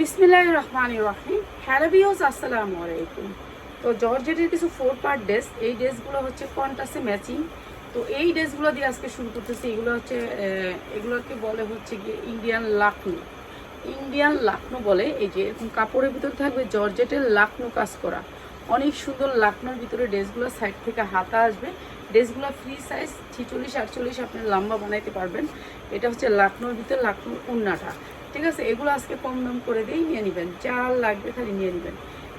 বিসমিল্লাহ রহমান রহিম। হ্যালোবিওস আসসালামু আলাইকুম। তো জর্জেটের কিছু ফোর পার্ট ড্রেস এই ড্রেসগুলো হচ্ছে কন্টাসে ম্যাচিং তো এই ড্রেসগুলো দিয়ে আজকে শুরু করতেছি। এগুলো হচ্ছে এগুলোকে বলে হচ্ছে গিয়ে ইন্ডিয়ান লাকনো ইন্ডিয়ান লাকনো বলে এই যে এরকম কাপড়ের ভিতরে থাকবে জর্জেটের লাকনো কাজ করা। অনেক সুন্দর লাকনোর ভিতরে ড্রেসগুলো সাইড থেকে হাতা আসবে। ড্রেসগুলো ফ্রি সাইজ ছিচল্লিশ, আটচল্লিশ আপনি লম্বা বানাইতে পারবেন। এটা হচ্ছে লাকনোর ভিতরে লাকনোর উন্নাটা ঠিক আছে, এগুলো আজকে কম দাম করে দিয়েই নিয়ে নেবেন। যা লাগবে খালি নিয়ে নেবেন।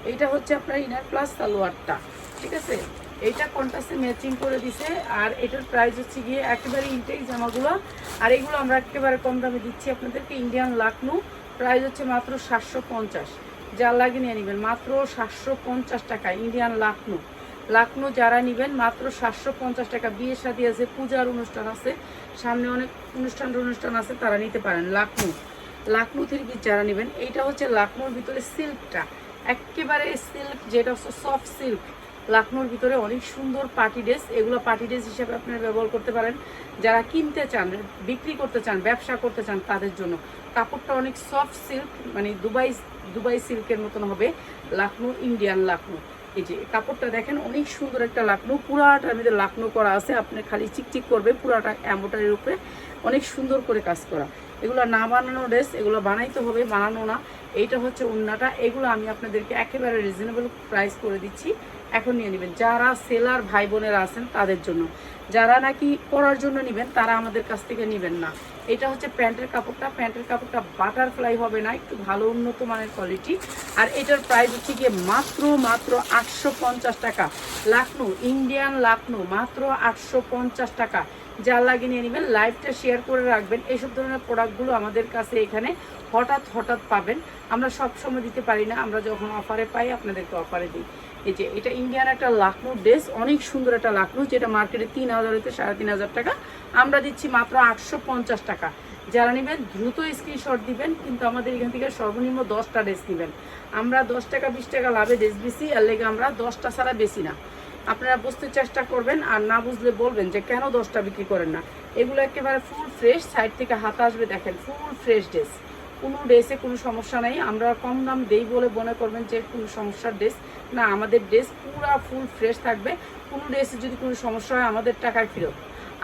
এইটা হচ্ছে আপনার ইনার প্লাস সালোয়ারটা, ঠিক আছে? এইটা কন্টাসে ম্যাচিং করে দিছে, আর এটার প্রাইস হচ্ছে গিয়ে একেবারে ইনটেক জামাগুলো। আর এগুলো আমরা একেবারে কম দামে দিচ্ছি আপনাদেরকে ইন্ডিয়ান লাকনু প্রাইস হচ্ছে মাত্র সাতশো পঞ্চাশ। যা লাগে নিয়ে নেবেন, মাত্র সাতশো পঞ্চাশ টাকা ইন্ডিয়ান লাকনু লাকনো যারা নেবেন, মাত্র সাতশো পঞ্চাশ টাকা। বিয়ে শাদী আছে, পূজার অনুষ্ঠান আছে, সামনে অনেক অনুষ্ঠান অনুষ্ঠান আছে, তারা নিতে পারেন লাকনো থ্রি পিস যারা নেবেন, এইটা হচ্ছে লাকনোর ভিতরে সিল্কটা। একেবারে সিল্ক, যেটা হচ্ছে সফট সিল্ক লাকনোর ভিতরে অনেক সুন্দর পার্টি ড্রেস, এগুলো পার্টি ড্রেস হিসেবে আপনারা ব্যবহার করতে পারেন। যারা কিনতে চান, বিক্রি করতে চান, ব্যবসা করতে চান তাদের জন্য। কাপড়টা অনেক সফট সিল্ক মানে দুবাই দুবাই সিল্কের মতন হবে। লাকনো ইন্ডিয়ান লাকনো এই যে কাপড়টা দেখেন, অনেক সুন্দর একটা লাকনো পুরাটার মধ্যে লাকনো করা আছে, আপনি খালি চিকচিক করবে, পুরাটা অ্যাম্বোটারির উপরে অনেক সুন্দর করে কাজ করা। এগুলো না বানানো ড্রেস এগুলো বানাইতে হবে, বানানো না। এইটা হচ্ছে উন্নাটা। এগুলো আমি আপনাদেরকে একেবারে রিজনেবল প্রাইস করে দিচ্ছি। এখন নিয়ে নেবেন। যারা সেলার ভাই বোনেরা আছেন, তাদের জন্য। যারা নাকি পরার জন্য নেবেন, তারা আমাদের কাছ থেকে নেবেন না। এটা হচ্ছে প্যান্টের কাপড়টা। প্যান্টের কাপড়টা বাটারফ্লাই হবে না। একটু ভালো উন্নত মানের কোয়ালিটি আর এটার প্রাইস হচ্ছে গিয়ে মাত্র মাত্র আটশো পঞ্চাশ টাকা। লাকনো ইন্ডিয়ান লাকনো, মাত্র আটশো পঞ্চাশ টাকা। যা লাগিয়ে নিয়ে নেবেন লাইভটা শেয়ার করে রাখবেন। এইসব ধরনের প্রোডাক্টগুলো আমাদের কাছে এখানে হঠাৎ হঠাৎ পাবেন। আমরা সব সময় দিতে পারি না, আমরা যখন অফারে পাই, আপনাদেরকে অফারে দিই। এই যে, এটা ইন্ডিয়ান একটা লাকনো ড্রেস অনেক সুন্দর একটা লাকনো যেটা মার্কেটে তিন হাজার হতে সাড়ে তিন হাজার টাকা। আমরা দিচ্ছি মাত্র আটশো পঞ্চাশ টাকা। যারা নেবেন, দ্রুত স্ক্রিনশট দিবেন, কিন্তু আমাদের এখান থেকে সর্বনিম্ন দশটা ড্রেস নেবেন। আমরা দশ টাকা, বিশ টাকা লাভে ড্রেস বেশি আর লেগে আমরা দশটা ছাড়া বেশি না। আপনারা বুঝতে চেষ্টা করবেন আর না বুঝলে বলবেন যে কেন দশটা বিক্রি করেন না। এগুলো একেবারে ফুল ফ্রেশ সাইড থেকে হাতা আসবে দেখেন ফুল ফ্রেশ ড্রেস কোনো ড্রেসে কোনো সমস্যা নাই, আমরা কম দাম দেই বলে মনে করবেন যে কোনো সমস্যার ড্রেস না, আমাদের ড্রেস পুরা ফুল ফ্রেশ থাকবে। কোনো ড্রেসে যদি কোনো সমস্যা হয়, আমাদের টাকায় ফেরত।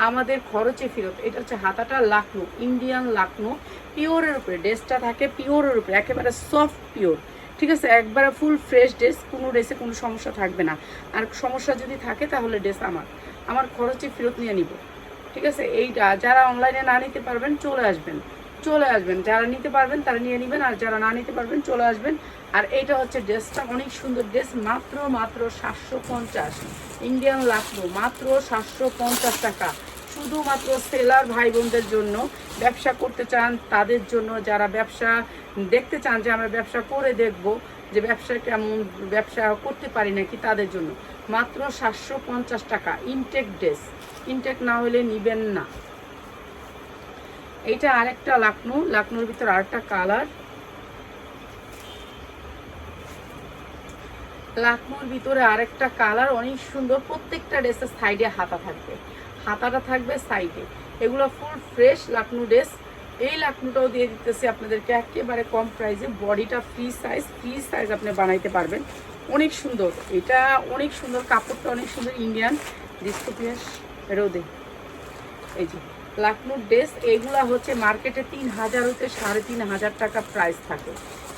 আমাদের খরচে ফেরত। এটা হচ্ছে হাতাটা লাকনো ইন্ডিয়ান লাকনো। পিওরের উপরে ড্রেসটা থাকে পিওরের উপরে, একেবারে সফট পিওর ঠিক আছে, একবারে ফুল ফ্রেশ ড্রেস কোনো ড্রেসে কোনো সমস্যা থাকবে না। আর সমস্যা যদি থাকে তাহলে ড্রেস আমার। আমার খরচে ফেরত নিয়ে নিব। ঠিক আছে এইটা যারা অনলাইনে না নিতে পারবেন, চলে আসবেন। চলে আসবেন। যারা নিতে পারবেন, তারা নিয়ে নেবেন। আর যারা না নিতে পারবেন, চলে আসবেন। আর এইটা হচ্ছে ড্রেসটা অনেক সুন্দর ড্রেস মাত্র মাত্র সাতশো পঞ্চাশ। ইন্ডিয়ান লাকনো মাত্র সাতশো পঞ্চাশ টাকা। শুধুমাত্র সেলার ভাই বোনদের জন্য ব্যবসা করতে চান, তাদের জন্য যারা ব্যবসা দেখতে চান যে আমরা ব্যবসা করে দেখব যে ব্যবসা কেমন, ব্যবসা করতে পারি নাকি তাদের জন্য। মাত্র সাতশো পঞ্চাশ টাকা, ইনটেক ড্রেস। ইনটেক না হলে নিবেন না। এইটা আরেকটা লাকনো, লাকনোর ভিতর আরেকটা কালার। লাকনোর ভিতরে আরেকটা কালার, অনেক সুন্দর। প্রত্যেকটা ড্রেসের সাইডে হাতা থাকবে। হাতাটা থাকবে সাইডে। এগুলো ফুল ফ্রেশ লাকনো ড্রেস এই লাকনোটাও দিয়ে দিতেছি আপনাদেরকে একেবারে কম প্রাইসে বডিটা ফ্রি সাইজ ফ্রি সাইজ আপনি বানাইতে পারবেন। অনেক সুন্দর। এটা অনেক সুন্দর, কাপড়টা অনেক সুন্দর ইন্ডিয়ান ডিস্কোপিয়াস রোদে। এই যে লাকনোর ড্রেস এগুলা হচ্ছে মার্কেটে তিন হাজার হতে সাড়ে তিন হাজার টাকা প্রাইস থাকে।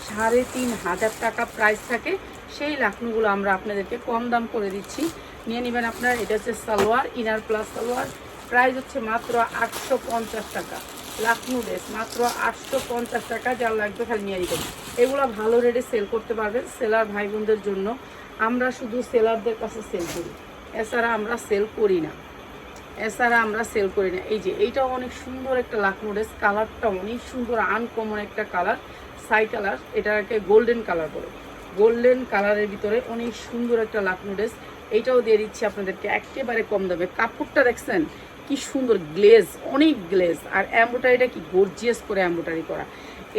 সাড়ে তিন হাজার টাকা প্রাইস থাকে। সেই লাকনোগুলো আমরা আপনাদেরকে কম দাম করে দিচ্ছি। নিয়ে নেবেন আপনার, এটা হচ্ছে salwar inner plus salwar. Price হচ্ছে মাত্র আটশো পঞ্চাশ টাকা। লাকনো ড্রেস মাত্র আটশো পঞ্চাশ টাকা যা লাগবে খালি নিয়ে নেবেন এগুলো ভালো রেটে সেল করতে পারবেন সেলার ভাই বোনদের জন্য। আমরা শুধু সেলারদের কাছে সেল করি। এছাড়া আমরা সেল করি না। এছাড়া আমরা সেল করি না। এই যে এইটাও অনেক সুন্দর একটা লাকনো ড্রেস কালারটা অনেক সুন্দর আনকমন একটা কালার সাই কালার এটাকে গোল্ডেন কালার বলে। গোল্ডেন কালারের ভিতরে অনেক সুন্দর একটা লাকনো ড্রেস এইটাও দিয়ে দিচ্ছি আপনাদেরকে একেবারে কম দামে। কাপড়টা দেখছেন, কি সুন্দর গ্লেজ অনেক গ্লেজ আর অ্যাম্বোটারিটা কি গর্জিয়াস করে অ্যাম্বোটারি করা।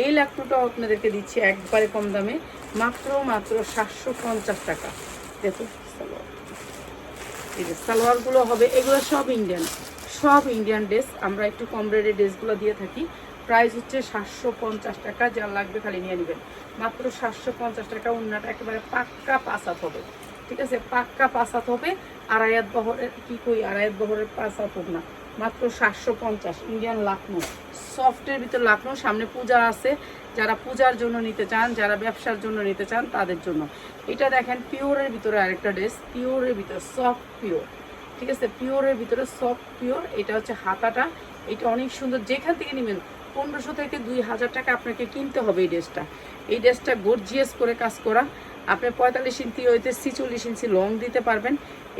এই লাকনোটাও আপনাদেরকে দিচ্ছি একবারে কম দামে, মাত্র মাত্র সাতশো পঞ্চাশ টাকা। দেখুন, সালোয়ার। সালোয়ারগুলো হবে, এগুলো সব ইন্ডিয়ান সব ইন্ডিয়ান ড্রেস আমরা একটু কম রেটের ড্রেসগুলো দিয়ে থাকি। প্রাইস হচ্ছে সাতশো পঞ্চাশ টাকা যা লাগবে খালি নিয়ে নেবেন। মাত্র সাতশো পঞ্চাশ টাকা উন্নাটা একেবারে পাক্কা পাসাত হবে। ঠিক আছে, পাক্কা পাসাত হবে আড়াইয়াত বহরের, কি কই আড়াইয়াত বহরের পাসাত হোক না, মাত্র সাতশো পঞ্চাশ ইন্ডিয়ান লাকনো সফটের ভিতর লাকনো সামনে পূজা আছে, যারা পূজার জন্য নিতে চান, যারা ব্যবসার জন্য নিতে চান, তাদের জন্য। এটা দেখেন, পিওরের ভিতরে আরেকটা ড্রেস পিওরের ভিতরে সফট পিওর ঠিক আছে, পিওরের ভিতরে সফট পিওর এটা হচ্ছে হাতাটা, এটা অনেক সুন্দর, যেখান থেকে নেবেন, পনেরোশো থেকে দুই হাজার টাকা আপনাকে কিনতে হবে এই ড্রেসটা এই ড্রেসটা গর্জিয়াস করে কাজ করা আপনি পঁয়তাল্লিশ ইঞ্চি হইতে ছিচল্লিশ ইঞ্চি লং দিতে পারবেন।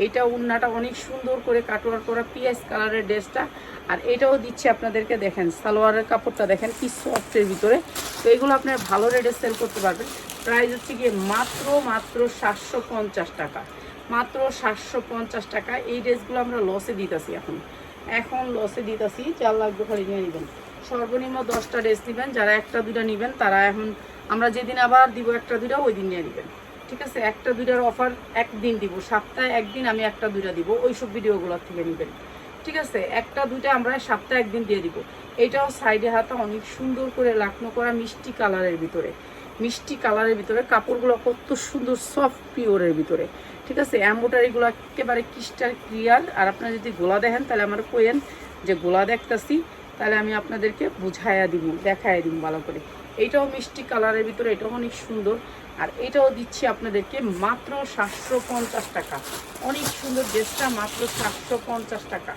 এটা উন্নাটা অনেক সুন্দর করে কাটোয়ার করা পিএস কালারের ড্রেসটা। আর এটাও দিচ্ছে আপনাদেরকে দেখেন, সালোয়ারের কাপড়টা দেখেন কি সফটের ভিতরে। তো এগুলো আপনার ভালো রেটে সেল করতে পারবেন। প্রাইস হচ্ছে গিয়ে মাত্র মাত্র সাতশো পঞ্চাশ টাকা। মাত্র সাতশো পঞ্চাশ টাকা। এই ড্রেসগুলো আমরা লসে দিতেছি এখন। এখন লসে দিতেছি চার লাগবে খালি নিয়ে নেবেন। সর্বনিম্ন দশটা ড্রেস নেবেন, যারা একটা দুইটা নেবেন, তারা এখন আমরা যেদিন আবার দিব একটা দুটা ওই দিন নিয়ে নেবেন। ঠিক আছে? একটা দুইটার অফার একদিন দিব। সপ্তাহে একদিন আমি একটা দুইটা দিব। ওই সব ভিডিওগুলোর থেকে নেবেন। ঠিক আছে? একটা দুইটা আমরা সপ্তাহে একদিন দিয়ে দিব। এটাও সাইডে হাতা অনেক সুন্দর করে লাকনো করা মিষ্টি কালারের ভিতরে। মিষ্টি কালারের ভিতরে। কাপড়গুলো কত সুন্দর সফট পিওরের ভিতরে। ঠিক আছে? অ্যাম্বোটারিগুলো একেবারে ক্রিস্টাল ক্লিয়ার আর আপনারা যদি গোলা দেখেন, তাহলে আমার কোয়েন যে গোলা দেখতাছি, তাহলে আমি আপনাদেরকে বুঝাইয়া দিব দেখাইয়া দিব ভালো করে। এইটাও মিষ্টি কালারের ভিতরে। এটাও অনেক সুন্দর। আর এটাও দিচ্ছি আপনাদেরকে মাত্র সাতশো পঞ্চাশ টাকা। অনেক সুন্দর ড্রেসটা, মাত্র সাতশো পঞ্চাশ টাকা।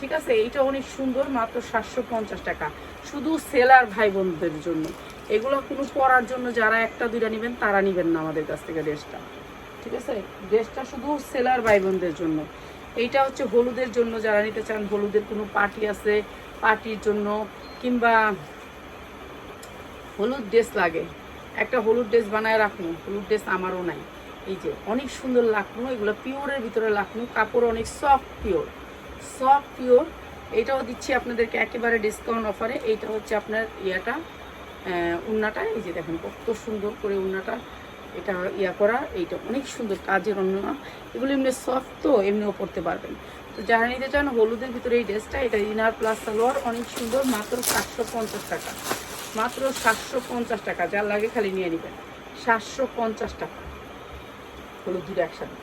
ঠিক আছে? এইটা অনেক সুন্দর, মাত্র সাতশো পঞ্চাশ টাকা। শুধু সেলার ভাই বোনদের জন্য। এগুলো কোনো পরার জন্য যারা একটা, দুইটা নেবেন, তারা নেবেন না আমাদের কাছ থেকে ড্রেসটা। ঠিক আছে? ড্রেসটা শুধু সেলার ভাই বোনদের জন্য। এইটা হচ্ছে হলুদের জন্য, যারা নিতে চান, হলুদের কোনো পার্টি আছে, পার্টির জন্য কিংবা হলুদ ড্রেস লাগে। একটা হলুদ ড্রেস বানায় রাখুন, হলুদ ড্রেস আমারও নাই। এই যে, অনেক সুন্দর লাকনো এগুলো পিওরের ভিতরে লাকনো কাপড় অনেক সফট পিওর সফট পিওর এটাও দিচ্ছি আপনাদেরকে একেবারে ডিসকাউন্ট অফারে এইটা হচ্ছে আপনার ইয়াটা উন্নাটা। এই যে দেখেন, কত সুন্দর করে উন্নাটা এটা ইয়া করা, এইটা অনেক সুন্দর কাজের অন্য এগুলো এমনি সফট তো, এমনিও পরতে পারবেন। তো যারা নিতে চান, হলুদের ভিতরে এই ড্রেসটা এটা ইনার প্লাস সালোয়ার অনেক সুন্দর, মাত্র সাতশো পঞ্চাশ টাকা। মাত্র সাতশো পঞ্চাশ টাকা যার লাগে খালি নিয়ে নেবেন। সাতশো পঞ্চাশ টাকা। হলুদ দুটো একসাথে।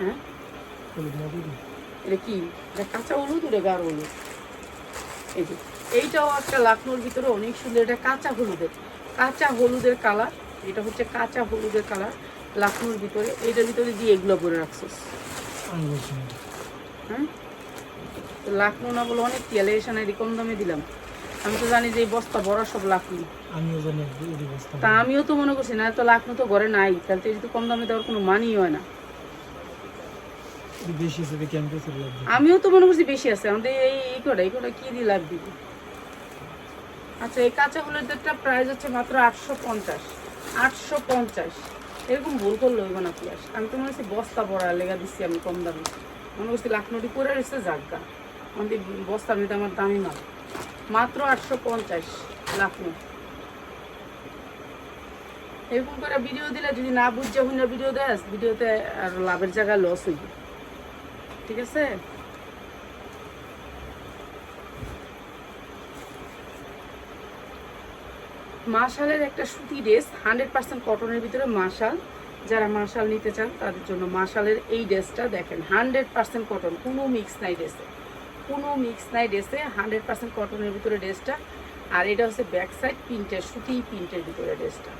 হ্যাঁ? এটা কি? এটা কাঁচা হলুদ গাঢ় হলুদ? এই যে এইটাও একটা ভিতরে অনেক সুন্দর। এটা কাঁচা হলুদের। কাঁচা হলুদের কালার এটা হচ্ছে কাঁচা হলুদের কালার ভিতরে। এইটার ভিতরে দিয়ে এগুলো করে রাখছিস। হ্যাঁ তো না বলে অনেক কম দামে দিলাম। আমি তো জানি যে এই বস্তা বড় সব আমিও জানি তা আমিও তো মনে করছি না তো তো ঘরে নাই তাহলে তো কম দামে দেওয়ার কোনো মানই হয় না। আমিও তো মনে করছি বেশি আছে আমাদের এই এই কটা এই কটা কি দিয়ে লাভ দিব আচ্ছা এই কাঁচা হলুদেরটা প্রাইস হচ্ছে মাত্র আটশো পঞ্চাশ আটশো পঞ্চাশ। এরকম ভুল করল এগো না পিয়াস আমি তো মনে হচ্ছে বস্তা পড়া লেগা দিচ্ছি আমি কম দামে। মনে করছি লাখনৌটি করে রয়েছে জাগা বস্তার মধ্যে আমার দামি মাল। মাত্র আটশো পঞ্চাশ লাখনৌ এরকম করে ভিডিও দিলে যদি না বুঝছে হইনা ভিডিও দেস ভিডিওতে আর লাভের জায়গায় লস হইবে। ঠিক আছে? মার্শালের একটা সুতি ড্রেস হান্ড্রেড পার্সেন্ট কটনের ভিতরে মার্শাল যারা মার্শাল নিতে চান, তাদের জন্য মার্শালের এই ড্রেসটা দেখেন হান্ড্রেড পার্সেন্ট কটন কোনো মিক্স নাই ড্রেসে কোনো মিক্স নাই ড্রেসে হান্ড্রেড পার্সেন্ট কটনের ভিতরে ড্রেসটা আর এটা হচ্ছে ব্যাক সাইড প্রিন্টের সুতি প্রিন্টের ভিতরে ড্রেসটা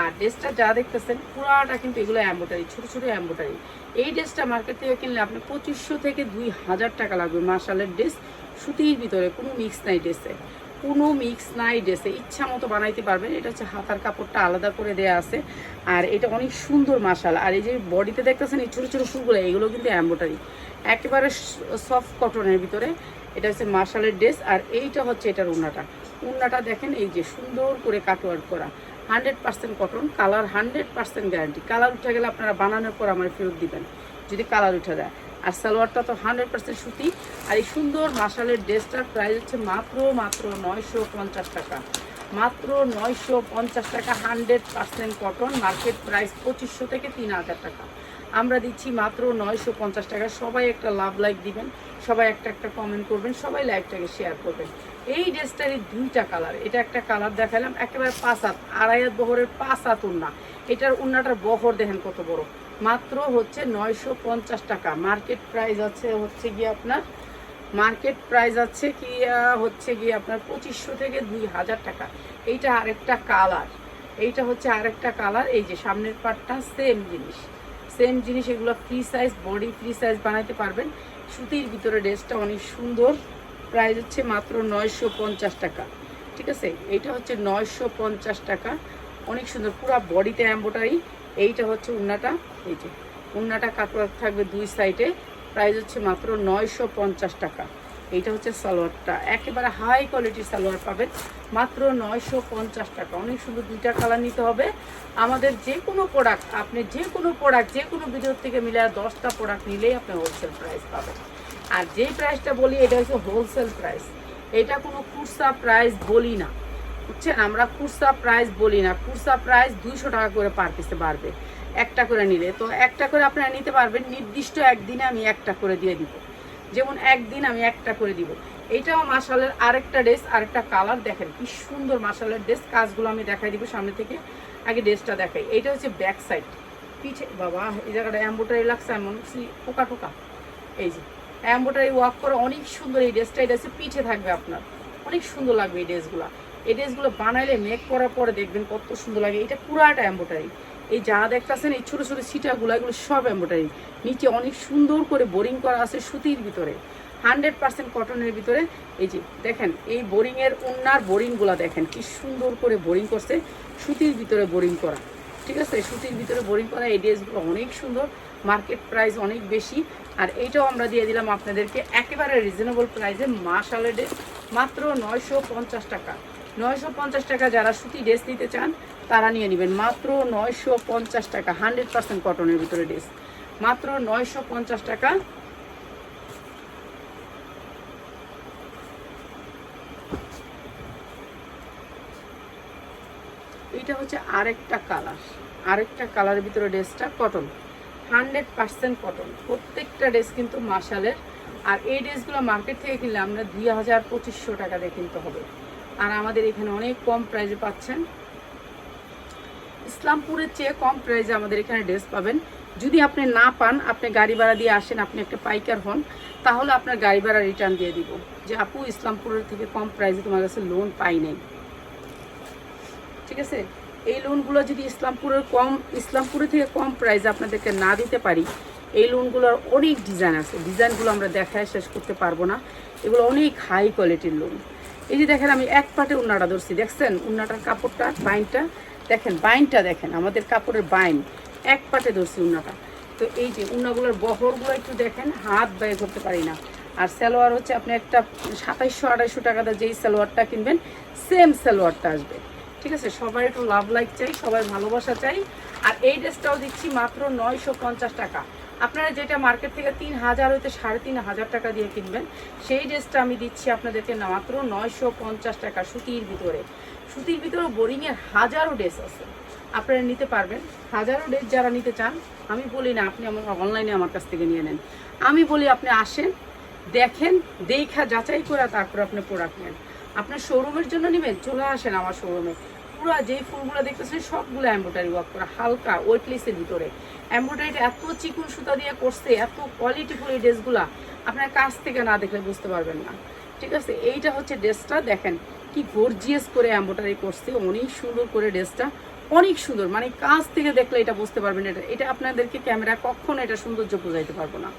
আর ড্রেসটা যা দেখতেছেন, পুরাটা কিন্তু এগুলো অ্যাম্বোটারি ছোটো ছোটো অ্যাম্বোটারি এই ড্রেসটা মার্কেট থেকে কিনলে আপনি পঁচিশশো থেকে দুই হাজার টাকা লাগবে মার্শালের ড্রেস সুতির ভিতরে কোনো মিক্স নাই ড্রেসে কোনো মিক্স নাই ড্রেসে ইচ্ছা মতো বানাইতে পারবেন। এটা হচ্ছে হাতার কাপড়টা আলাদা করে দেয়া আছে। আর এটা অনেক সুন্দর মাসাল আর এই যে বডিতে দেখতেছেন এই ছোটো ছোটো ফুলগুলো এগুলো কিন্তু অ্যাম্বোটারি একেবারে সফট কটনের ভিতরে। এটা হচ্ছে মার্শালের ড্রেস, আর এইটা হচ্ছে এটার উন্নাটা। উন্নাটা দেখেন, এই যে সুন্দর করে কাটওয়ার্ক করা। Hundred percent cotton colour hundred percent guarantee colour উঠে গেলে আপনারা বানানোর পর আমার ফেরত দিবেন, যদি কালার উঠে দেয় আর সালোয়ারটা তো হান্ড্রেড পার্সেন্ট সুতি, আর এই সুন্দর মার্শালের ড্রেসটার প্রাইস হচ্ছে মাত্র মাত্র নয়শো পঞ্চাশ টাকা। মাত্র নয়শো পঞ্চাশ টাকা hundred percent cotton market price পঁচিশশো থেকে তিন হাজার টাকা। আমরা দিচ্ছি মাত্র নয়শো পঞ্চাশ টাকা। সবাই একটা লাভ লাইক দিবেন, সবাই একটা একটা কমেন্ট করবেন, সবাই লাইকটাকে শেয়ার করবেন। এই ড্রেসটারই দুইটা কালার এটা একটা কালার দেখালাম, একেবারে পাঁচ হাত, আড়াই হাত বহরের পাঁচ হাত উন্না এটার উন্নাটার বহর দেখেন কত বড়। মাত্র হচ্ছে নয়শো পঞ্চাশ টাকা। মার্কেট প্রাইস আছে হচ্ছে গিয়ে আপনার মার্কেট প্রাইস আছে কি হচ্ছে গিয়ে আপনার পঁচিশশো থেকে দুই হাজার টাকা। এইটা আরেকটা কালার এইটা হচ্ছে আরেকটা কালার এই যে সামনের পার্টটা সেম জিনিস। সেম জিনিস, এগুলো free size body free size বানাইতে পারবেন। সুতির ভিতরে ড্রেসটা অনেক সুন্দর। প্রাইস হচ্ছে মাত্র নয়শো পঞ্চাশ টাকা। ঠিক আছে? এইটা হচ্ছে নয়শো পঞ্চাশ টাকা। অনেক সুন্দর, পুরো বডিতে এম্বোটারি এইটা হচ্ছে উন্নাটা। এই যে, উন্নাটা কাপড় থাকবে দুই সাইডে প্রাইস হচ্ছে মাত্র নয়শো পঞ্চাশ টাকা। এইটা হচ্ছে সালোয়ারটা। একেবারে হাই কোয়ালিটির সালোয়ার পাবেন। মাত্র নয়শো পঞ্চাশ টাকা। অনেক সুন্দর দুইটা কালার নিতে হবে। আমাদের যে কোনো প্রোডাক্ট আপনি যে কোনো প্রোডাক্ট যে কোনো ভিডিওর থেকে মিলে দশটা প্রোডাক্ট নিলেই আপনি হোলসেল প্রাইস পাবেন। আর যে প্রাইসটা বলি, এটা হচ্ছে হোলসেল প্রাইস এটা কোনো খুচরা প্রাইস বলি না। বুঝছেন? আমরা খুচরা প্রাইস বলি না। খুচরা প্রাইস দুইশো টাকা করে পার পিসে বাড়বে। একটা করে নিলে। তো একটা করে আপনারা নিতে পারবেন। নির্দিষ্ট একদিনে আমি একটা করে দিয়ে দিব। যেমন একদিন আমি একটা করে দিব। এইটাও মাসালের আরেকটা ড্রেস আরেকটা কালার দেখেন কি সুন্দর মাসালের ড্রেস কাজগুলো আমি দেখাই দিব সামনে থেকে। আগে ড্রেসটা দেখাই। এইটা হচ্ছে ব্যাক সাইড পিঠে বাবা, এই জায়গাটা এম্বোটারি লাগছে এমন। পোকা টোকা। এই যে এম্বোটারি ওয়াক করে অনেক সুন্দর এই ড্রেসটা এটা হচ্ছে পিঠে থাকবে আপনার। অনেক সুন্দর লাগবে এই ড্রেসগুলো এই ড্রেসগুলো বানাইলে মেক করার পরে দেখবেন কত সুন্দর লাগে। এটা পুরাটা এম্বোটারি এই যা দেখতেছেন, এই ছোটো ছোটো সিটাগুলো এগুলো সব এম্বোটারি নিচে অনেক সুন্দর করে বোরিং করা আছে সুতির ভিতরে। হান্ড্রেড পার্সেন্ট কটনের ভিতরে, এই যে দেখেন, এই বোরিংয়ের উন্নার বোরিংগুলো দেখেন, কি সুন্দর করে বোরিং করছে, সুতির ভিতরে বোরিং করা, ঠিক আছে? সুতির ভিতরে বোরিং করা, এই ড্রেসগুলো অনেক সুন্দর, মার্কেট প্রাইস অনেক বেশি, আর এইটাও আমরা দিয়ে দিলাম আপনাদেরকে একেবারে রিজনেবল প্রাইসে মাসালে ড্রেস, মাত্র নয়শো পঞ্চাশ টাকা, নয়শো পঞ্চাশ টাকা যারা সুতি ড্রেস নিতে চান, তারা নিয়ে নেবেন, মাত্র নয়শো পঞ্চাশ টাকা, হান্ড্রেড পার্সেন্ট কটনের ভিতরে ড্রেস, মাত্র নয়শো পঞ্চাশ টাকা এইটা হচ্ছে আরেকটা কালার। আরেকটা কালারের ভিতরে ড্রেসটা কটন। Hundred percent cotton. প্রত্যেকটা ড্রেস কিন্তু মার্শালের আর এই ড্রেসগুলো মার্কেট থেকে কিনলে আমরা দুই হাজার পঁচিশশো টাকা দিয়ে কিনতে হবে। আর আমাদের এখানে অনেক কম প্রাইসে পাচ্ছেন। ইসলামপুরের চেয়ে কম প্রাইসে আমাদের এখানে ড্রেস পাবেন। যদি আপনি না পান, আপনি গাড়ি ভাড়া দিয়ে আসেন, আপনি একটা পাইকার হন, তাহলে আপনার গাড়ি ভাড়া রিটার্ন দিয়ে দিব। যে আপু, ইসলামপুরের থেকে কম প্রাইসে তোমার কাছে লোন পাই নাই। ঠিক আছে? এই লোনগুলো যদি ইসলামপুরের কম ইসলামপুরের থেকে কম প্রাইসে আপনাদেরকে না দিতে পারি, এই লোনগুলোর অনেক ডিজাইন আছে। ডিজাইনগুলো আমরা দেখায় শেষ করতে পারব না। এগুলো অনেক হাই কোয়ালিটির লোন এই যে দেখেন, আমি এক পাটে উন্নাটা ধরছি, দেখছেন? উন্নাটার কাপড়টা বাইনটা দেখেন বাইনটা দেখেন, আমাদের কাপড়ের বাইন এক পাটে ধরছি উন্নাটা। তো এই যে উন্নাগুলোর বহরগুলো একটু দেখেন, হাত ব্যয় করতে পারি না। আর সালোয়ার হচ্ছে, আপনি একটা সাতাইশশো আড়াইশো টাকাতে যেই সালোয়ারটা কিনবেন সেম সালোয়ারটা আসবে। ঠিক আছে? সবার একটু লাভ লাইক চাই সবাই ভালোবাসা চাই। আর এই ড্রেসটাও দিচ্ছি মাত্র নয়শো পঞ্চাশ টাকা। আপনারা যেটা মার্কেট থেকে তিন হাজার হইতে সাড়ে তিন হাজার টাকা দিয়ে কিনবেন, সেই ড্রেসটা আমি দিচ্ছি আপনাদেরকে মাত্র নয়শো পঞ্চাশ টাকা সুতির ভিতরে। সুতির ভিতরে বোরিংয়ের হাজারো ড্রেস আছে। আপনারা নিতে পারবেন। হাজারো ড্রেস যারা নিতে চান, আমি বলি না, আপনি আমার অনলাইনে আমার কাছ থেকে নিয়ে নেন। আমি বলি আপনি আসেন, দেখেন, দেখা, যাচাই করে তারপর আপনি প্রোডাক্ট নেন। আপনার শোরুমের জন্য নেবেন? চলে আসেন আমার শোরুমে পুরো যেই ফুলগুলো দেখতেছেন সবগুলো এম্ব্রয়ডারি ওয়ার্ক করা, হালকা ওয়েটলেসের ভিতরে। এম্ব্রয়ডারিটা এত চিকুন সুতা দিয়ে করছে, এত কোয়ালিটিফুল এই ড্রেসগুলা, আপনার কাছ থেকে না দেখলে বুঝতে পারবেন না। ঠিক আছে? এইটা হচ্ছে ড্রেসটা, দেখেন কি গর্জিয়াস করে এম্ব্রয়ডারি করছে, অনেক সুন্দর করে ড্রেসটা, অনেক সুন্দর। মানে কাছ থেকে দেখলে এটা বুঝতে পারবেন, এটা এটা আপনাদেরকে ক্যামেরা কখনো এটা সৌন্দর্য বোঝাইতে পারব না।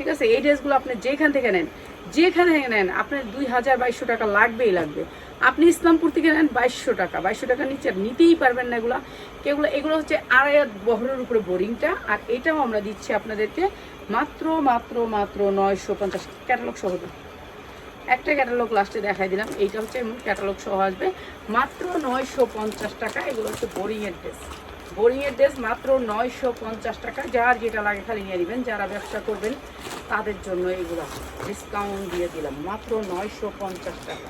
ঠিক আছে? এই ড্রেসগুলো আপনি যেখান থেকে নেন, যেখানে নেন, আপনার দুই হাজার বাইশশো টাকা লাগবেই লাগবে। আপনি ইসলামপুর থেকে নেন বাইশশো টাকা। বাইশশো টাকা নিচে নিতেই পারবেন না এগুলো। এগুলো এগুলো হচ্ছে আড়াই বহরের উপরে বোরিংটা, আর এটাও আমরা দিচ্ছি আপনাদেরকে মাত্র মাত্র মাত্র নয়শো পঞ্চাশ। ক্যাটালগ সহ একটা ক্যাটালগ লাস্টে দেখাই দিলাম। এইটা হচ্ছে এমন ক্যাটালগ সহ আসবে। মাত্র নয়শো পঞ্চাশ টাকা এগুলো হচ্ছে বোরিংয়ের ড্রেস বোরিংয়ের ড্রেস মাত্র নয়শো পঞ্চাশ টাকা। যার যেটা লাগে খালি নিয়ে নেবেন। যারা ব্যবসা করবেন, তাদের জন্য এগুলো ডিসকাউন্ট দিয়ে দিলাম। মাত্র নয়শো পঞ্চাশ টাকা।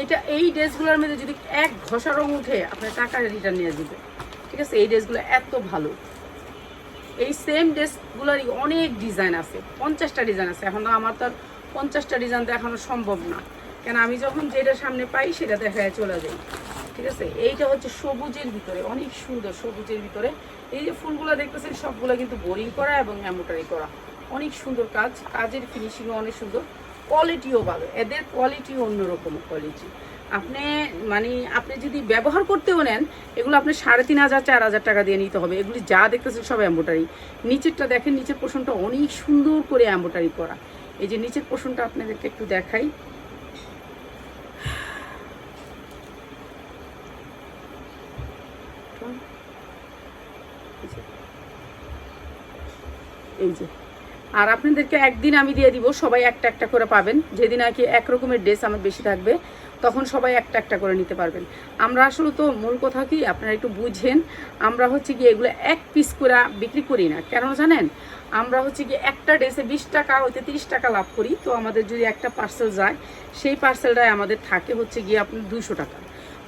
এইটা, এই ড্রেসগুলোর মধ্যে যদি এক ঘষা রং উঠে, আপনার টাকা রিটার্ন নিয়ে দিবে ঠিক আছে? এই ড্রেসগুলো এত ভালো। এই সেম ড্রেসগুলোরই অনেক ডিজাইন আছে। পঞ্চাশটা ডিজাইন আছে। এখন আমার তো আর পঞ্চাশটা ডিজাইন দেখানো সম্ভব না। কেন, আমি যখন যেটা সামনে পাই, সেটা দেখায় চলে যাই। ঠিক আছে? এইটা হচ্ছে সবুজের ভিতরে, অনেক সুন্দর সবুজের ভিতরে। এই যে ফুলগুলো দেখতেছেন, সবগুলো কিন্তু বোরিং করা এবং এমব্রয়ডারি করা। অনেক সুন্দর কাজ, কাজের ফিনিশিংও অনেক সুন্দর। কোয়ালিটিও ভালো, এদের কোয়ালিটিও অন্যরকম কোয়ালিটি আপনি মানে আপনি যদি ব্যবহার করতেও নেন, এগুলো আপনি সাড়ে তিন হাজার, চার হাজার টাকা দিয়ে নিতে হবে। এগুলি যা দেখতেছেন সব এম্বোটারি নিচেরটা দেখেন, নিচের পোষণটা অনেক সুন্দর করে এম্বোটারি করা। এই যে নিচের পোষণটা আপনাদেরকে একটু দেখাই। এই যে। আর আপনাদেরকে একদিন আমি দিয়ে দিব, সবাই একটা একটা করে পাবেন। যেদিন আর কি এক রকমের ড্রেস আমার বেশি থাকবে, তখন সবাই একটা একটা করে নিতে পারবেন। আমরা আসলে তো মূল কথা কি, আপনারা একটু বুঝেন, আমরা হচ্ছে কি এগুলো এক পিস করে বিক্রি করি না। কেন জানেন? আমরা হচ্ছে কি একটা ড্রেসে বিশ টাকা হইতে তিরিশ টাকা লাভ করি, তো আমাদের যদি একটা পার্সেল যায়, সেই পার্সেলটাই আমাদের থাকে হচ্ছে গিয়ে আপনার দুশো টাকা।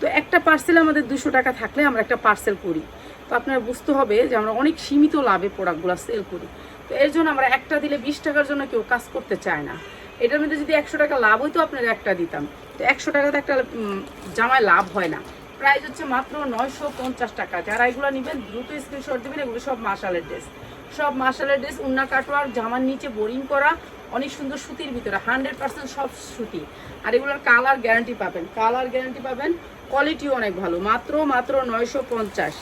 তো একটা পার্সেল আমাদের দুশো টাকা থাকলে আমরা একটা পার্সেল করি। তো আপনারা বুঝতে হবে যে আমরা অনেক সীমিত লাভে প্রোডাক্টগুলো সেল করি। তো এর জন্য আমরা একটা দিলে বিশ টাকার জন্য কেউ কাজ করতে চায় না। এটার মধ্যে যদি একশো টাকা লাভ হইতো আপনার একটা দিতাম। তো একশো টাকাতে একটা জামায় লাভ হয় না। প্রাইস হচ্ছে মাত্র নয়শো পঞ্চাশ টাকা। যারা এগুলো নেবেন, দ্রুত স্ক্রিনশট দেবেন, এগুলো সব মাসালের ড্রেস সব মাসালের ড্রেস উন্না কাটোয়ার জামার নিচে বোরিং করা, অনেক সুন্দর সুতির ভিতরে হান্ড্রেড পার্সেন্ট সব সুতি। আর এগুলোর কালার গ্যারান্টি পাবেন। কালার গ্যারান্টি পাবেন কোয়ালিটিও অনেক ভালো। মাত্র মাত্র নয়শো পঞ্চাশ।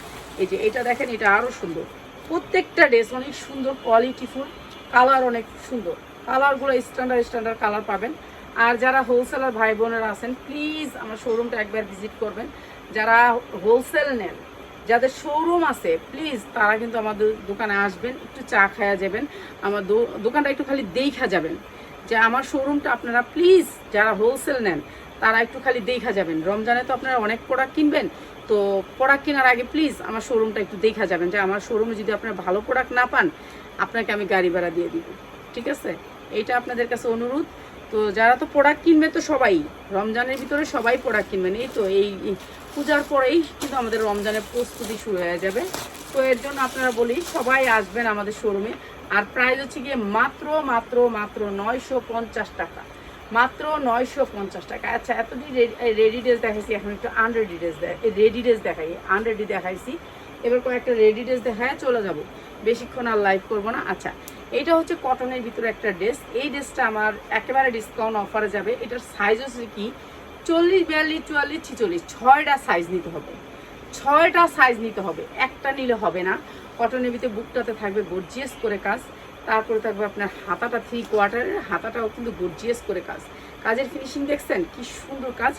এই যে, এটা দেখেন, এটা আরও সুন্দর। প্রত্যেকটা ড্রেস অনেক সুন্দর কোয়ালিটিফুল কালার অনেক সুন্দর। কালারগুলো স্ট্যান্ডার্ড স্ট্যান্ডার্ড কালার পাবেন। আর যারা হোলসেলার ভাই বোনেরা আছেন প্লিজ আমার শোরুমটা একবার ভিজিট করবেন। যারা হোলসেল নেন, যাদের শোরুম আছে প্লিজ তারা কিন্তু আমাদের দোকানে আসবেন, একটু চা খায়া যাবেন। আমার দোকানটা একটু খালি দেখা যাবেন। যে আমার শোরুমটা আপনারা প্লিজ যারা হোলসেল নেন, তারা একটু খালি দেখা যাবেন। রমজানে তো আপনারা অনেক প্রোডাক্ট কিনবেন তো প্রোডাক্ট কেনার আগে প্লিজ আমার শোরুমটা একটু দেখা যাবেন। যে আমার শোরুমে যদি আপনারা ভালো প্রোডাক্ট না পান, আপনাকে আমি গাড়ি ভাড়া দিয়ে দিব। ঠিক আছে? এইটা আপনাদের কাছে অনুরোধ। তো যারা তো প্রোডাক্ট কিনবে তো সবাই, রমজানের ভিতরে সবাই প্রোডাক্ট কিনবেন। এই তো, এই পূজার পরেই কিন্তু আমাদের রমজানের প্রস্তুতি শুরু হয়ে যাবে। তো এর জন্য আপনারা বলি, সবাই আসবেন আমাদের শোরুমে আর প্রাইস হচ্ছে গিয়ে মাত্র মাত্র মাত্র নয়শো পঞ্চাশ টাকা। মাত্র নয়শো পঞ্চাশ টাকা। আচ্ছা এতদিন রেডি ড্রেস দেখাইছি, এখন একটু আনরেডি ড্রেস রেডি ড্রেস দেখাই আনরেডি দেখাইছি। এবার কয়েকটা রেডি ড্রেস দেখায় চলে যাব। বেশিক্ষণ আর লাইভ করব না। আচ্ছা এইটা হচ্ছে কটনের ভিতরে একটা ড্রেস এই ড্রেসটা আমার একেবারে ডিসকাউন্ট অফারে যাবে। এটার সাইজ হচ্ছে কি? চল্লিশ, বিয়াল্লিশ, চুয়াল্লিশ, ছিচল্লিশ। ছয়টা সাইজ নিতে হবে। ছয়টা সাইজ নিতে হবে। একটা নিলে হবে না। কটনের ভিতরে বুকটাতে থাকবে গর্জিয়াস করে কাজ। তারপরে থাকবে আপনার হাতাটা থ্রি কোয়ার্টারের হাতাটাও কিন্তু গর্জিয়াস করে কাজ। কাজের ফিনিশিং দেখছেন? কি সুন্দর কাজ।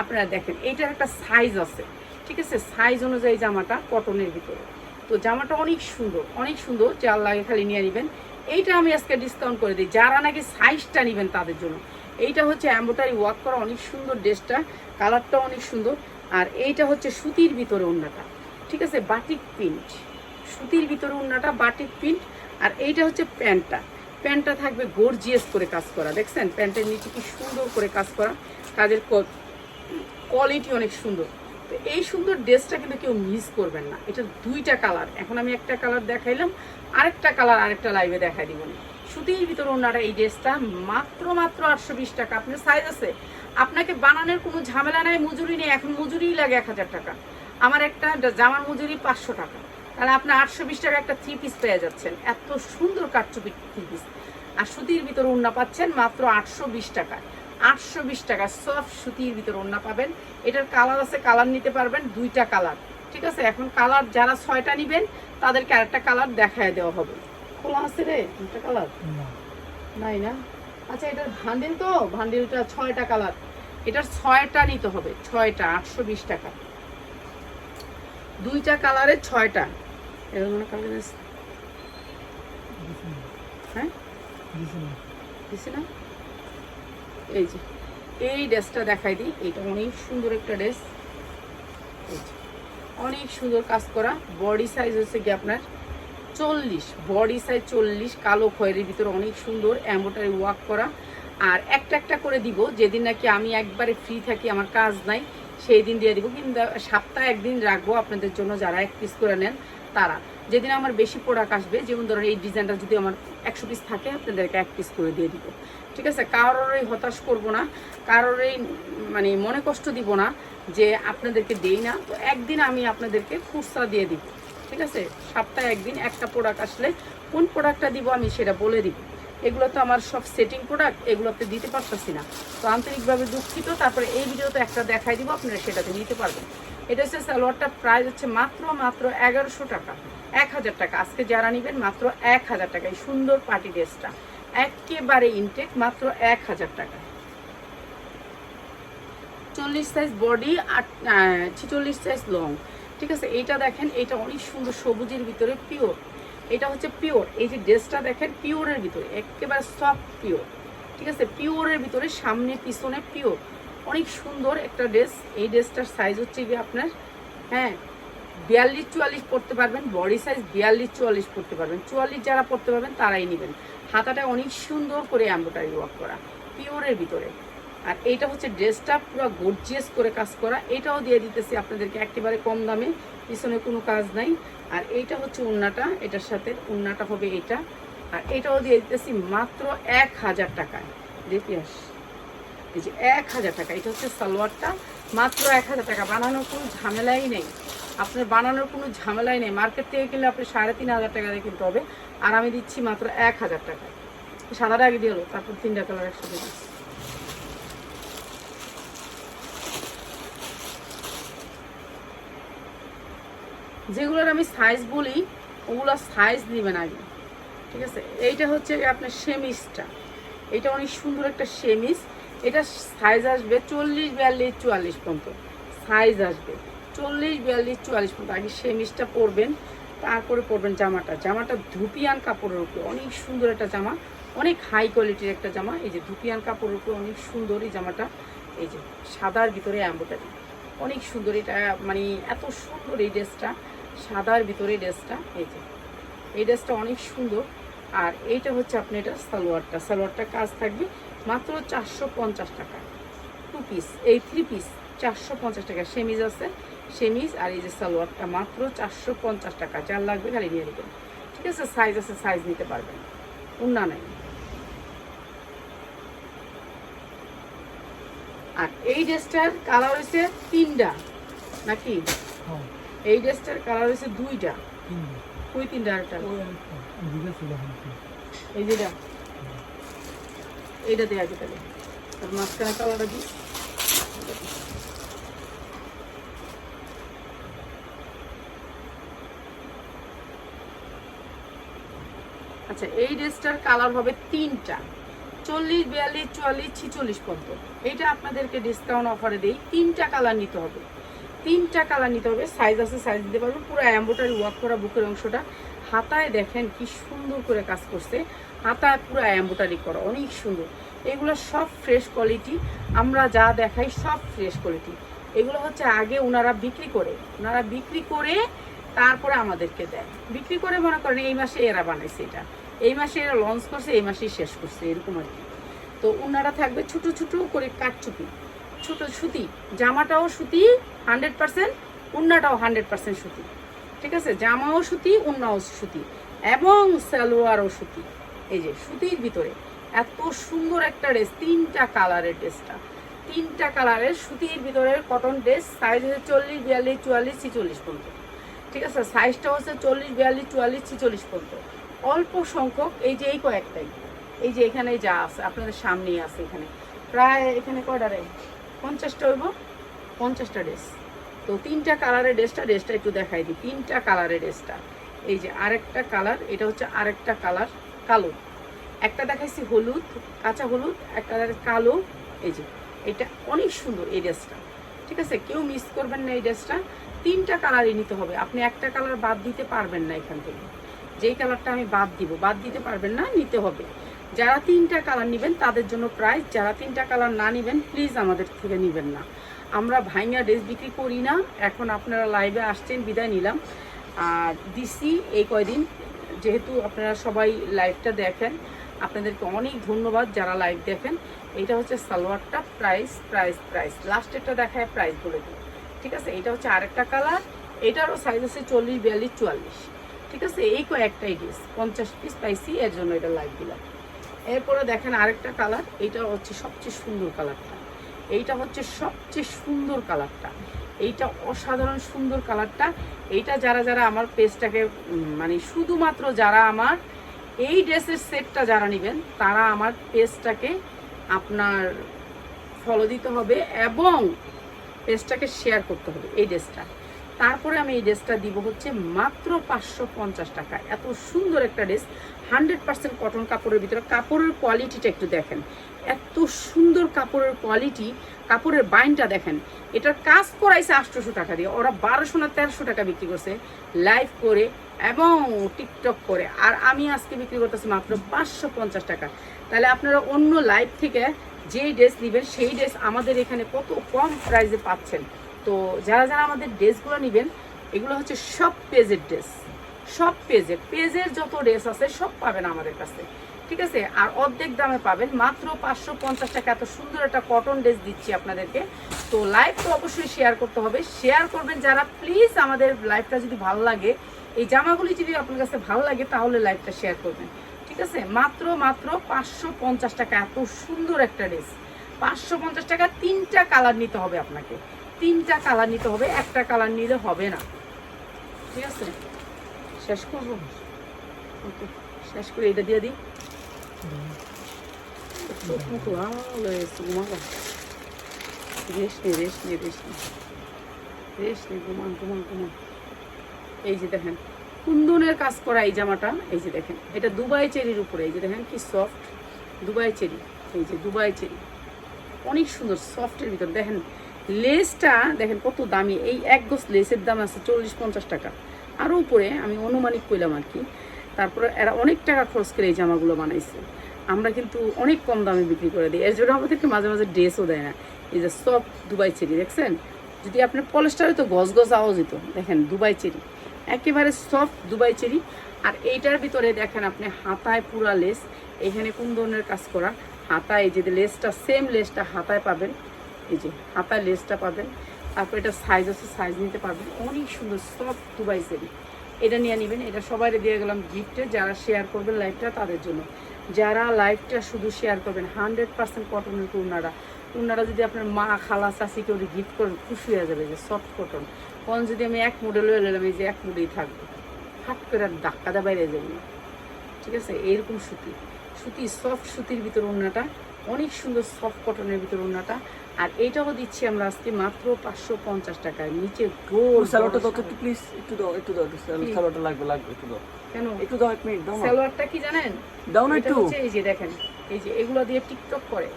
আপনারা দেখেন, এইটার একটা সাইজ আছে। ঠিক আছে? সাইজ অনুযায়ী জামাটা কটনের ভিতরে। তো জামাটা অনেক সুন্দর অনেক সুন্দর। যার লাগে খালি নিয়ে নেবেন। এইটা আমি আজকে ডিসকাউন্ট করে দিই। যারা নাকি সাইজটা নেবেন তাদের জন্য। এইটা হচ্ছে অ্যাম্বোটারি ওয়ার্ক করা অনেক সুন্দর ড্রেসটা। কালারটা অনেক সুন্দর। আর এইটা হচ্ছে সুতির ভিতরে ওড়নাটা। ঠিক আছে? বাটিক প্রিন্ট সুতির ভিতরে ওড়নাটা বাটিক প্রিন্ট আর এইটা হচ্ছে প্যান্টটা। প্যান্টটা থাকবে গর্জিয়াস করে কাজ করা। দেখছেন? প্যান্টের নিচে কি সুন্দর করে কাজ করা। কাজের কোয়ালিটি অনেক সুন্দর। তো এই সুন্দর ড্রেসটা কিন্তু কেউ মিস করবেন না। এটা দুইটা কালার। এখন আমি একটা কালার দেখাইলাম, আরেকটা কালার আরেকটা লাইভে দেখাই দিব। সুতির ভিতরে ওনারা এই ড্রেসটা মাত্র মাত্র আটশো বিশ টাকা। আপনার সাইজ আছে। আপনাকে বানানোর কোনো ঝামেলা নাই, মজুরি নেই। এখন মজুরিই লাগে এক হাজার টাকা। আমার একটা জামার মজুরি পাঁচশো টাকা। তাহলে আপনি আটশো বিশ টাকা একটা থ্রি পিস পেয়ে যাচ্ছেন। এত সুন্দর কাটচুপি থ্রি পিস আর সুতির ভিতরে ওড়না পাচ্ছেন মাত্র আটশো বিশ টাকায় আটশো বিশ টাকা সব সুতির ভিতরে ওড়না পাবেন। এটার কালার আছে কালার নিতে পারবেন দুইটা কালার ঠিক আছে? এখন কালার যারা ছয়টা নিবেন তাদেরকে আরেকটা কালার দেখায় দেওয়া হবে। খোলা আছে রে দুইটা কালার নাই না? আচ্ছা এটার ভান্ডিল তো? ভান্ডিলটা ছয়টা কালার এটার ছয়টা নিতে হবে ছয়টা আটশো বিশ টাকা। দুইটা কালারের ছয়টা। দিছি না হ্যাঁ? না? এই যে, এই ড্রেসটা দেখাই দিই। এটা অনেক সুন্দর একটা ড্রেস। অনেক সুন্দর কাজ করা। বডি সাইজ হচ্ছে কি আপনার চল্লিশ। বডি সাইজ চল্লিশ, কালো ভিতরে অনেক সুন্দর ওয়ার্ক করা। আর একটা একটা করে দিব। যেদিন নাকি আমি একবারে ফ্রি থাকি, আমার কাজ নাই, সেই দিন দিয়ে দিব। কিন্তু সপ্তাহে একদিন রাখব আপনাদের জন্য যারা এক পিস করে নেন। তারা। যেদিন আমার বেশি প্রোডাক্ট আসবে, যেমন ধরেন এই ডিজাইনটা যদি আমার একশো পিস থাকে, আপনাদেরকে এক পিস করে দিয়ে দিব। ঠিক আছে? কারোরই হতাশ করব না, কারোরই মানে মনে কষ্ট দিব না যে আপনাদেরকে দেই না। তো একদিন আমি আপনাদেরকে খুচরা দিয়ে দিব। ঠিক আছে? সপ্তাহে একদিন একটা প্রোডাক্ট আসলে কোন প্রোডাক্টটা দিব আমি সেটা বলে দিব। এগুলো তো আমার সব সেটিং প্রোডাক্ট এগুলোতে দিতে পারতেছি না। তো আন্তরিকভাবে দুঃখিত, তারপরে এই ভিডিওতে একটা দেখাই দিব, আপনারা সেটাতে নিতে পারবেন। এটা হচ্ছে সালোয়ারটা প্রাইস হচ্ছে মাত্র মাত্র এগারোশো টাকা। এক হাজার টাকা। আজকে যারা নেবেন, মাত্র এক হাজার টাকা। এই সুন্দর পার্টি ড্রেসটা। একেবারে ইনটেক মাত্র এক হাজার টাকা। চল্লিশ সাইজ বডি আর ছিচল্লিশ সাইজ লং ঠিক আছে, এইটা দেখেন এটা অনেক সুন্দর সবুজের ভিতরে পিওর এটা হচ্ছে পিওর এই যে ড্রেসটা দেখেন পিওরের ভিতরে। একেবারে সফট পিওর ঠিক আছে পিওরের ভিতরে, সামনে, পিছনে পিওর অনেক সুন্দর একটা ড্রেস। এই ড্রেসটার সাইজ হচ্ছে গিয়ে আপনার হ্যাঁ বিয়াল্লিশ চুয়াল্লিশ পরতে পারবেন বডি সাইজ বিয়াল্লিশ চুয়াল্লিশ পরতে পারবেন। চুয়াল্লিশ যারা পরতে পারবেন, তারাই নেবেন। হাতাটা অনেক সুন্দর করে এম্ব্রয়ডারি ওয়ার্ক করা পিওরের ভিতরে। আর এইটা হচ্ছে ড্রেসটা, পুরো গর্জিয়াস করে কাজ করা। এটাও দিয়ে দিতেছি আপনাদেরকে একেবারে কম দামে, পিছনে কোনো কাজ নাই। আর এইটা হচ্ছে উন্নাটা, এটার সাথে উন্নাটা হবে এটা আর এটাও দিয়ে দিতেছি মাত্র এক হাজার টাকায়। দেখি আস এই যে এক হাজার টাকা, এটা হচ্ছে সালোয়ারটা, মাত্র এক হাজার টাকা। বানানোর কোনো ঝামেলাই নেই। আপনার বানানোর কোনো ঝামেলাই নেই। মার্কেট থেকে কিনলে আপনি সাড়ে তিন হাজার টাকা দিয়ে কিনতে হবে। আর আমি দিচ্ছি মাত্র এক হাজার টাকা। সাদাটা আগে দিয়ে তারপর তিনটা কালার একসাথে দিচ্ছি। যেগুলোর আমি সাইজ বলি, ওগুলো সাইজ দিবেন আগে। ঠিক আছে? এইটা হচ্ছে আপনার সেমিসটা এটা অনেক সুন্দর একটা সেমিস এটা সাইজ আসবে চল্লিশ, বিয়াল্লিশ, চুয়াল্লিশ পর্যন্ত। সাইজ আসবে চল্লিশ, বিয়াল্লিশ, চুয়াল্লিশ পর্যন্ত। আগে সেমিসটা পরবেন, তারপরে পরবেন জামাটা। জামাটা ধুপিয়ান কাপড়ের উপরে, অনেক সুন্দর একটা জামা, অনেক হাই কোয়ালিটির একটা জামা। এই যে ধুপিয়ান কাপড়ের উপরে অনেক সুন্দর এই জামাটা। এই যে সাদার ভিতরে অ্যাম্বোটারি অনেক সুন্দর এটা মানে এত সুন্দর এই ড্রেসটা সাদার ভিতরে ড্রেসটা এই যে, এই ড্রেসটা অনেক সুন্দর। আর এইটা হচ্ছে আপনি এটা সালোয়ারটা। সালোয়ারটা কাজ থাকবে মাত্র চারশো পঞ্চাশ টাকা। টু পিস এই থ্রি পিস চারশো পঞ্চাশ টাকা। সেমিজ আছে সেমিজ আর এই যে সালোয়ারটা মাত্র চারশো পঞ্চাশ টাকা। যার লাগবে খালি নিয়ে নেবেন। ঠিক আছে সাইজ আছে সাইজ নিতে পারবেন উন্না নাই। আর এই ড্রেসটার কালার হয়েছে তিনটা নাকি? হ্যাঁ। এই ড্রেসটার কালার হয়েছে দুইটা। ওই তিনটা আরেকটা। এই যেটা এইটা দেওয়া যেতে পারে আর মাঝখানে কালারটা দিই। আচ্ছা এই ড্রেসটার কালার হবে তিনটা। চল্লিশ, বিয়াল্লিশ, চুয়াল্লিশ, ছিচল্লিশ পর্যন্ত। এইটা আপনাদেরকে ডিসকাউন্ট অফারে দেই। তিনটা কালার নিতে হবে। তিনটা কালার নিতে হবে সাইজ আছে সাইজ দিতে পারবেন পুরো অ্যাম্বোটারি ওয়ার্ক করা বুকের অংশটা। হাতায় দেখেন কি সুন্দর করে কাজ করছে। হাতায় পুরো অ্যাম্বোটারি করা, অনেক সুন্দর। এগুলো সব ফ্রেশ কোয়ালিটি আমরা যা দেখাই সব ফ্রেশ কোয়ালিটি এগুলো হচ্ছে আগে ওনারা বিক্রি করে। ওনারা বিক্রি করে তারপরে আমাদেরকে দেয়। বিক্রি করে মনে করেন এই মাসে এরা বানাইছে এটা। এই মাসে এরা লঞ্চ করছে, এই মাসেই শেষ করছে, এরকম আর কি। তো ওনারা থাকবে ছোট ছোট করে কাঠচুপি ছোট সুতি, জামাটাও সুতি হান্ড্রেড পার্সেন্ট উন্নাটাও হান্ড্রেড পার্সেন্ট সুতি। ঠিক আছে? জামাও সুতি, উন্নাও সুতি এবং সালোয়ারও সুতি। এই যে সুতির ভিতরে এত সুন্দর একটা ড্রেস তিনটা কালারের ড্রেসটা তিনটা কালারের সুতির ভিতরে কটন ড্রেস সাইজ হচ্ছে চল্লিশ, বিয়াল্লিশ, চুয়াল্লিশ, ছিচল্লিশ পর্যন্ত। ঠিক আছে? সাইজটা হচ্ছে চল্লিশ, বিয়াল্লিশ, চুয়াল্লিশ, ছিচল্লিশ পর্যন্ত। অল্প সংখ্যক এই যে এই কয়েকটাই। এই যে এখানে যা আছে, আপনাদের সামনেই আছে এখানে। প্রায় এখানে কয়টা রে? পঞ্চাশটা হইব, পঞ্চাশটা ড্রেস। তো তিনটা কালারের ড্রেসটা ড্রেসটা একটু দেখাই দিই। তিনটা কালারের ড্রেসটা। এই যে আরেকটা কালার, এটা হচ্ছে আরেকটা কালার, কালো। একটা দেখাইছি হলুদ, কাঁচা হলুদ, একটা কালো। এই যে, এটা অনেক সুন্দর এই ড্রেসটা। ঠিক আছে? কেউ মিস করবেন না এই ড্রেসটা। তিনটা কালারই নিতে হবে। আপনি একটা কালার বাদ দিতে পারবেন না এখান থেকে। যেই কালারটা আমি বাদ দিব, বাদ দিতে পারবেন না, নিতে হবে। যারা তিনটা কালার নেবেন, তাদের জন্য প্রাইস যারা তিনটা কালার না নেবেন প্লিজ আমাদের থেকে নেবেন না। আমরা ভাইঙা ড্রেস বিক্রি করি না। এখন আপনারা লাইভে আসছেন, বিদায় নিলাম। আর দিছি এই কয়দিন, যেহেতু আপনারা সবাই লাইভটা দেখেন, আপনাদেরকে অনেক ধন্যবাদ যারা লাইভ দেখেন। এটা হচ্ছে সালোয়ারটা প্রাইস প্রাইস প্রাইস লাস্টেরটা দেখায় প্রাইস বলে দিই। ঠিক আছে? এটা হচ্ছে আরেকটা কালার এটারও সাইজ আছে চল্লিশ, বিয়াল্লিশ, চুয়াল্লিশ। ঠিক আছে? এই কয়েকটাই ডিস পঞ্চাশ পিস পাইছি, এর জন্য এটা লাইভ দিলাম। এরপরে দেখেন আরেকটা কালার, এইটা হচ্ছে সবচেয়ে সুন্দর কালারটা। এইটা হচ্ছে সবচেয়ে সুন্দর কালারটা। এইটা অসাধারণ সুন্দর কালারটা। এইটা যারা যারা আমার পেজটাকে মানে শুধুমাত্র যারা আমার এই ড্রেসের সেটটা যারা নেবেন, তারা আমার পেজটাকে আপনার ফলো দিতে হবে এবং পেজটাকে শেয়ার করতে হবে এই ড্রেসটা। তারপরে আমি এই ড্রেসটা দিব হচ্ছে মাত্র পাঁচশো পঞ্চাশ টাকা। এত সুন্দর একটা ড্রেস। হান্ড্রেড পার্সেন্ট কটন কাপড়ের ভিতরে কাপড়ের কোয়ালিটিটা একটু দেখেন। এত সুন্দর কাপড়ের কোয়ালিটি, কাপড়ের বাইনটা দেখেন। এটার কাজ করাইছে আটশোশো টাকা দিয়ে। ওরা বারোশো না তেরোশো টাকা বিক্রি করছে, লাইভ করে এবং টিকটক করে। আর আমি আজকে বিক্রি করতেছি মাত্র পাঁচশো পঞ্চাশ টাকা। তাহলে আপনারা অন্য লাইভ থেকে যেই ড্রেস নেবেন, সেই ড্রেস আমাদের এখানে কত কম প্রাইসে পাচ্ছেন। তো যারা যারা আমাদের ড্রেসগুলো নেবেন, এগুলো হচ্ছে সব পেজের ড্রেস। সব পেজে, পেজের যত ড্রেস আছে সব পাবেন আমাদের কাছে। ঠিক আছে? আর অর্ধেক দামে পাবেন। মাত্র পাঁচশো পঞ্চাশ টাকা এত সুন্দর একটা কটন ড্রেস দিচ্ছি আপনাদেরকে। তো লাইভ তো অবশ্যই শেয়ার করতে হবে। শেয়ার করবেন যারা। প্লিজ আমাদের লাইভটা যদি ভালো লাগে, এই জামাগুলি যদি আপনার কাছে ভালো লাগে, তাহলে লাইভটা শেয়ার করবেন। ঠিক আছে? মাত্র মাত্র পাঁচশো পঞ্চাশ টাকা এত সুন্দর একটা ড্রেস পাঁচশো পঞ্চাশ টাকা তিনটা কালার নিতে হবে আপনাকে। তিনটা কালার নিতে হবে। একটা কালার নিলে হবে না। ঠিক আছে? শেষ করব? ওকে, শেষ করে এটা দিয়ে দিই। চোখ মুখ লাল হয়ে গেছে, ঘুমাবো। রেস্ট নে রেস্ট নে রেস্ট নে। রেস্ট নে, ঘুমান ঘুমান ঘুমান। এই যে দেখেন, কুন্দনের কাজ করা এই জামাটা, এই যে দেখেন, এটা দুবাই চেরির উপরে, এই যে দেখেন কি সফট দুবাই চেরি, এই যে দুবাই চেরি। অনেক সুন্দর সফটের ভিতর। দেখেন লেসটা দেখেন কত দামি, এই এক গোছ লেসের দাম আছে চল্লিশ পঞ্চাশ টাকা। আরও উপরে আমি অনুমানিক কইলাম আর কি। তারপরে এরা অনেক টাকা খরচ করে এই জামাগুলো বানাইছে। আমরা কিন্তু অনেক কম দামে বিক্রি করে দিই। এর জন্য আমাদেরকে মাঝে মাঝে ড্রেসও দেয় না। এই যে সব দুবাই চেরি, দেখছেন? যদি আপনার পলেস্টারে তো গজ গজ আওয়াজ হতো দেখেন, দুবাই চেরি। একেবারে সফট দুবাই চেরি। আর এইটার ভিতরে দেখেন আপনি হাতায় পুরা লেস। এখানে কোন ধরনের কাজ করা? হাতায় যে লেসটা সেম লেসটা হাতায় পাবেন। এই যে হাতায় লেসটা পাবেন। তারপর এটা সাইজ আছে সাইজ নিতে পারবেন। অনেক সুন্দর সফট দুবাই সেরি এটা নিয়ে নেবেন, এটা সবাই দিয়ে গেলাম গিফটে যারা শেয়ার করবেন লাইভটা তাদের জন্য। যারা লাইভটা শুধু শেয়ার করবেন হান্ড্রেড পার্সেন্ট কটনের টুর্নারা টুর্নারা যদি আপনার মা, খালা চাষি কেউ গিফট করেন, খুশি হয়ে যাবে যে সফট কটন কোন যদি আমি এক মডেল হয়ে গেলাম এই যে এক মডেলই থাকবে। ফাট করে আর ধাক্কাটা বাইরে যাবে ঠিক আছে? এইরকম সুতি। সুতি সফট সুতির ভিতর ওড়নাটা অনেক সুন্দর সফট কটনের ভিতর ওড়নাটা আর এইটাও দিচ্ছি আমরা আজকে মাত্র পাঁচশো পঞ্চাশ টাকায়। নিচে গোল স্যালোটা দাও একটু প্লিজ একটু দাও একটু দাও স্যালোটা লাগবে লাগবে একটু দাও। কেন? একটু দাও এক মিনিট দাও না। সালোয়ারটা কি জানেন? দাও না একটু। এই যে দেখেন এই যে এগুলো দিয়ে টিকটক করে।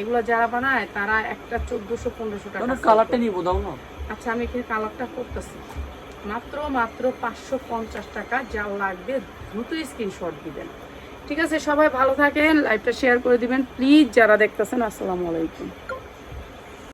এগুলো যারা বানায় তারা একটা চোদ্দশো পনেরোশো টাকা কালারটা। নিবো দাও না। আচ্ছা আমি এখানে কালারটা করতেছি। মাত্র মাত্র পাঁচশো পঞ্চাশ টাকা যা লাগবে দ্রুত স্ক্রিনশট দিবেন। ঠিক আছে সবাই ভালো থাকেন লাইভটা শেয়ার করে দিবেন। প্লিজ যারা দেখতেছেন আসসালামু আলাইকুম।